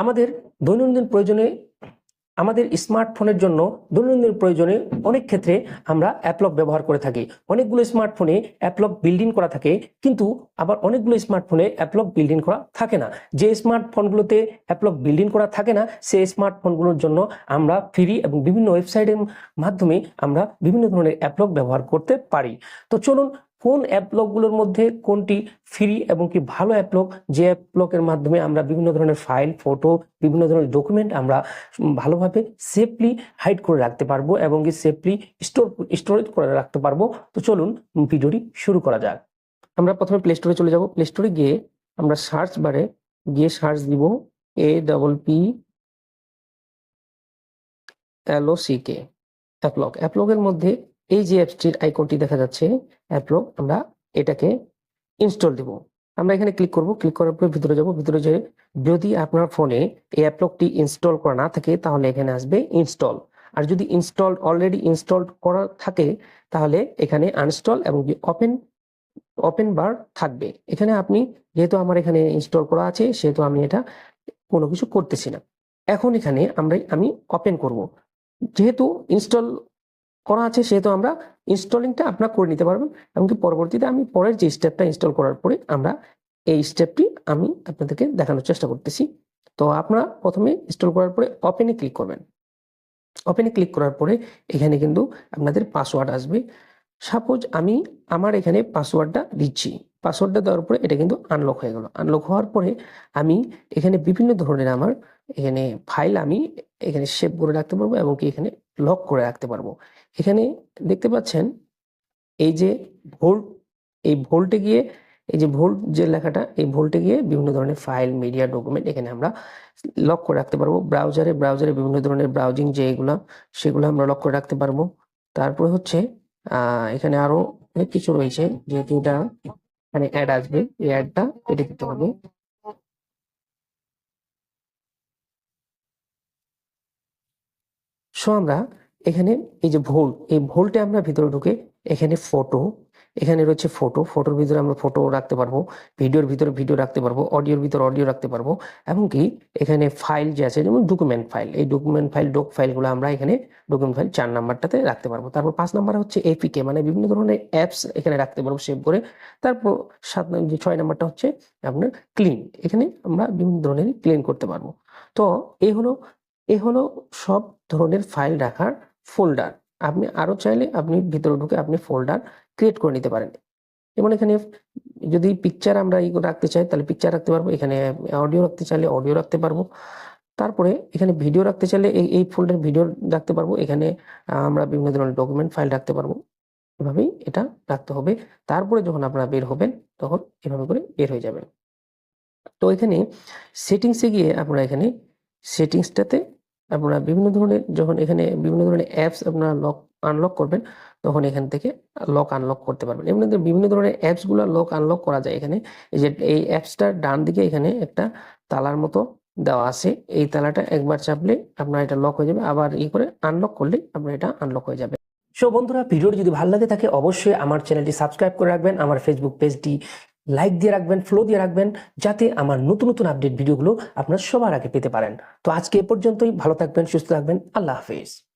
আমাদের দৈনন্দিন প্রয়োজনে, আমাদের স্মার্টফোনের জন্য দৈনন্দিন প্রয়োজনে অনেক ক্ষেত্রে আমরা অ্যাপলক ব্যবহার করে থাকি। অনেকগুলো স্মার্টফোনে অ্যাপলক বিল্ডিং করা থাকে, কিন্তু আবার অনেকগুলো স্মার্টফোনে অ্যাপলক বিল্ডিং করা থাকে না। যে স্মার্টফোনগুলোতে অ্যাপলক বিল্ডিং করা থাকে না সেই স্মার্টফোনগুলোর জন্য আমরা ফ্রি এবং বিভিন্ন ওয়েবসাইটের মাধ্যমে আমরা বিভিন্ন ধরনের অ্যাপলক ব্যবহার করতে পারি। তো চলুন কোন অ্যাপলকগুলোর মধ্যে কোনটি ফ্রি এবং কি ভালো অ্যাপলক যে অ্যাপলকের মাধ্যমে আমরা বিভিন্ন ধরনের ফাইল ফটো বিভিন্ন ধরনের ডকুমেন্ট আমরা ভালোভাবে সেফলি হাইড করে রাখতে পারব এবং কি সেফলি স্টোর স্টোরেজ করে রাখতে পারব। তো চলুন ভিডিওটি শুরু করা যাক। আমরা প্রথমে প্লে স্টোরে চলে যাব। প্লে স্টোরে গিয়ে আমরা সার্চ বারে গিয়ে সার্চ দিব A double P L O C K AppLock অ্যাপলকের মধ্যে এই যে অ্যাপসটির আইকনটি দেখা যাচ্ছে অ্যাপলক আমরা এটাকে ইনস্টল দিব। আমরা এখানে ক্লিক করব। ক্লিক করার পরে ভিতরে যাব। ভিতরে যে যদি আপনার ফোনে এই অ্যাপলকটি ইনস্টল করা না থাকে, তাহলে এখানে আসবে ইনস্টল আর যদি ইনস্টল অলরেডি ইনস্টল করা থাকে, তাহলে এখানে আনস্টল এবং ওপেন ওপেন বার থাকবে। এখানে আপনি যেহেতু আমার এখানে ইনস্টল করা আছে, সেহেতু আমি এটা কোনো কিছু করতেছি না। এখন এখানে আমরা, আমি ওপেন করব। যেহেতু ইনস্টল করা আছে সেহেতু আমরা ইনস্টলিংটা আপনার করে নিতে পারবেন। এমনকি পরবর্তীতে আমি পরের যে স্টেপটা ইনস্টল করার পরে আমরা এই স্টেপটি আমি আপনাদেরকে দেখানোর চেষ্টা করতেছি। তো আপনারা প্রথমে ইনস্টল করার পরে ওপেনে ক্লিক করবেন। ওপেনে ক্লিক করার পরে এখানে কিন্তু আপনাদের পাসওয়ার্ড আসবে। সাপোজ আমি আমার এখানে পাসওয়ার্ডটা দিচ্ছি। পাসওয়ার্ডটা দেওয়ার পরে এটা কিন্তু আনলক হয়ে গেল। আনলক হওয়ার পরে আমি এখানে বিভিন্ন ধরনের আমার এখানে ফাইল আমি এখানে সেভ করে রাখতে পারব এবং কি এখানে লক করে রাখতে পারব। এখানে দেখতে পাচ্ছেন এই যে ভোল্ট এই ভোল্টে গিয়ে, এই যে ভোল্ট যে লেখাটা, এই ভোল্টে গিয়ে বিভিন্ন ধরনের ফাইল মিডিয়া ডকুমেন্ট এখানে আমরা লক করে রাখতে পারব। ব্রাউজারে ব্রাউজারে বিভিন্ন ধরনের ব্রাউজিং যে এগুলা সেগুলো আমরা লক করে রাখতে পারব। তারপরে হচ্ছে এখানে আরও অনেক কিছু রয়েছে, যেহেতু এটা এখানে অ্যাড আসবে, এই অ্যাডটা কেটে দিতে হবে। সো আমরা এখানে এই যে ভোল্ট এই ভোল্টে আমরা ভিতরে ঢুকে এখানে ফটো এখানে রয়েছে ফটো ফটোর ভিতরে আমরা ফটো রাখতে পারব ভিডিওর ভিতরে ভিডিও রাখতে পারব অডিওর ভিতরে অডিও রাখতে পারব, এমনকি এখানে ফাইল যে আছে, যেমন ডকুমেন্ট ফাইল এই ডকুমেন্ট ফাইল ডক ফাইলগুলো আমরা এখানে ডকুমেন্ট ফাইল চার নাম্বারটাতে রাখতে পারব। তারপর পাঁচ নাম্বার হচ্ছে এপিকে মানে বিভিন্ন ধরনের অ্যাপস এখানে রাখতে পারব সেভ করে। তারপর সাত যে ছয় নাম্বারটা হচ্ছে আপনার ক্লিন এখানে আমরা বিভিন্ন ধরনের ক্লিন করতে পারব। তো এই হলো, এ হলো সব ধরনের ফাইল রাখার ফোল্ডার আপনি আরও চাইলে আপনি ভিতরে ঢুকে আপনি ফোল্ডার ক্রিয়েট করে নিতে পারেন। যেমন এখানে যদি পিকচার আমরা রাখতে চাই, তাহলে পিকচার রাখতে পারব, এখানে অডিও রাখতে চাইলে অডিও রাখতে পারব। তারপরে এখানে ভিডিও রাখতে চাইলে এই এই ফোল্ডার ভিডিও রাখতে পারব। এখানে আমরা বিভিন্ন ধরনের ডকুমেন্ট ফাইল রাখতে পারব। এভাবেই এটা রাখতে হবে। তারপরে যখন আপনারা বের হবেন, তখন এভাবে করে বের হয়ে যাবেন। তো এখানে সেটিংসে গিয়ে আপনারা এখানে সেটিংসটাতে আপনারা বিভিন্ন ধরনের যখন এখানে বিভিন্ন ধরনের অ্যাপস আপনারা লক আনলক করবেন, তখন এখান থেকে লক আনলক করতে পারবেন। এমনি বিভিন্ন ধরনের অ্যাপসগুলো লক আনলক করা যায় এখানে। এই যে এই অ্যাপসটার ডান দিকে এখানে একটা তালার মতো দেওয়া আছে। এই তালাটা একবার চাপলে আপনার এটা লক হয়ে যাবে। আবার ই করে আনলক করলে আপনার এটা আনলক হয়ে যাবে। সো বন্ধুরা, ভিডিওটি যদি ভালো লাগে থাকে, অবশ্যই আমার চ্যানেলটি সাবস্ক্রাইব করে রাখবেন। আমার ফেসবুক পেজটি লাইক দিয়ে রাখবেন ফ্লো দিয়ে রাখবেন, যাতে আমার নতুন নতুন আপডেট ভিডিওগুলো আপনার সবার আগে পেতে পারেন। তো আজকে এ পর্যন্তই, ভালো থাকবেন, সুস্থ থাকবেন, আল্লাহ হাফিজ।